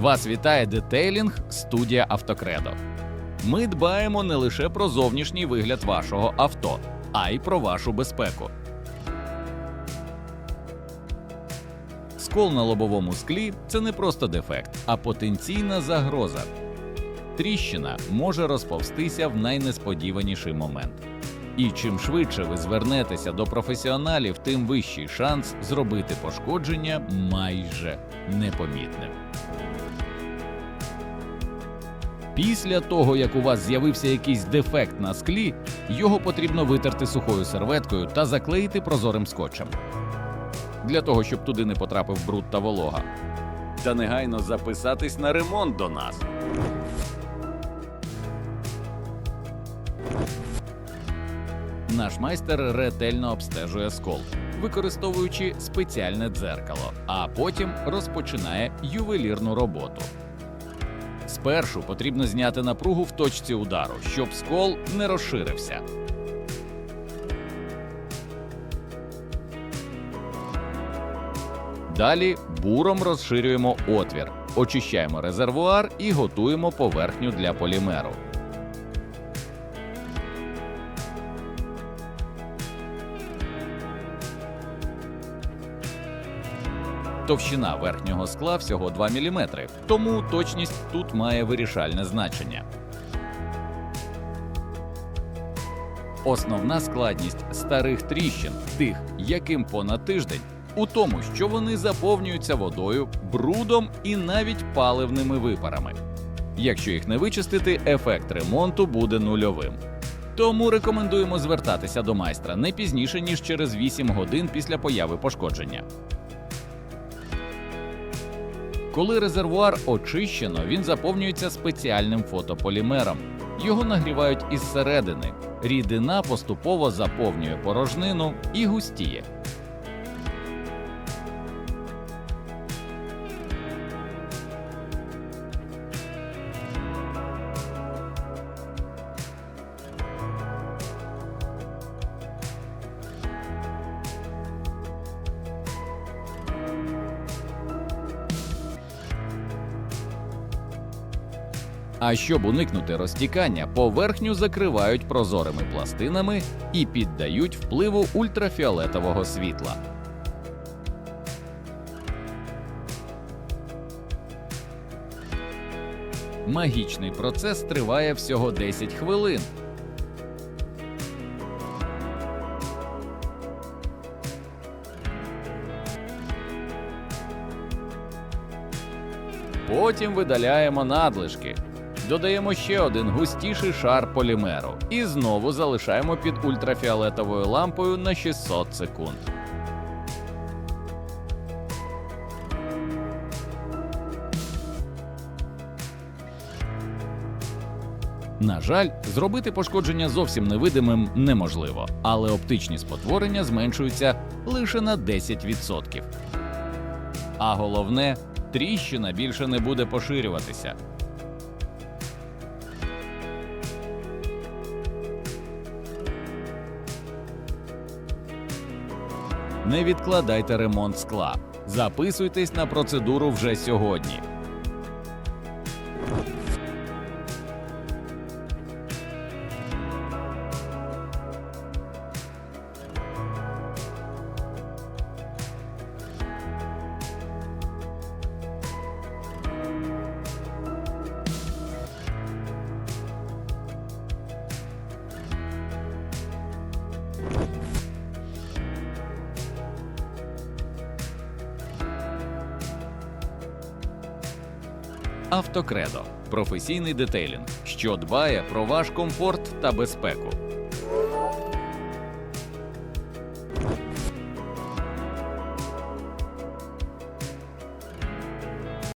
Вас вітає детейлінг студія Автокредо. Ми дбаємо не лише про зовнішній вигляд вашого авто, а й про вашу безпеку. Скол на лобовому склі це не просто дефект, а потенційна загроза. Тріщина може розповстися в найнесподіваніший момент. І чим швидше ви звернетеся до професіоналів, тим вищий шанс зробити пошкодження майже непомітним. Після того, як у вас з'явився якийсь дефект на склі, його потрібно витерти сухою серветкою та заклеїти прозорим скотчем. Для того, щоб туди не потрапив бруд та волога. Та негайно записатись на ремонт до нас. Наш майстер ретельно обстежує скол, використовуючи спеціальне дзеркало, а потім розпочинає ювелірну роботу. Спершу потрібно зняти напругу в точці удару, щоб скол не розширився. Далі буром розширюємо отвір, очищаємо резервуар і готуємо поверхню для полімеру. Товщина верхнього скла всього 2 мм, тому точність тут має вирішальне значення. Основна складність старих тріщин, тих, яким понад тиждень, у тому, що вони заповнюються водою, брудом і навіть паливними випарами. Якщо їх не вичистити, ефект ремонту буде нульовим. Тому рекомендуємо звертатися до майстра не пізніше ніж через 8 годин після появи пошкодження. Коли резервуар очищено, він заповнюється спеціальним фотополімером. Його нагрівають із середини. Рідина поступово заповнює порожнину і густіє. А щоб уникнути розтікання, поверхню закривають прозорими пластинами і піддають впливу ультрафіолетового світла. Магічний процес триває всього 10 хвилин. Потім видаляємо надлишки. Додаємо ще один густіший шар полімеру і знову залишаємо під ультрафіолетовою лампою на 600 секунд. На жаль, зробити пошкодження зовсім невидимим неможливо, але оптичні спотворення зменшуються лише на 10%. А головне, тріщина більше не буде поширюватися. Не відкладайте ремонт скла. Записуйтесь на процедуру вже сьогодні. Автокредо професійний детейлінг, що дбає про ваш комфорт та безпеку.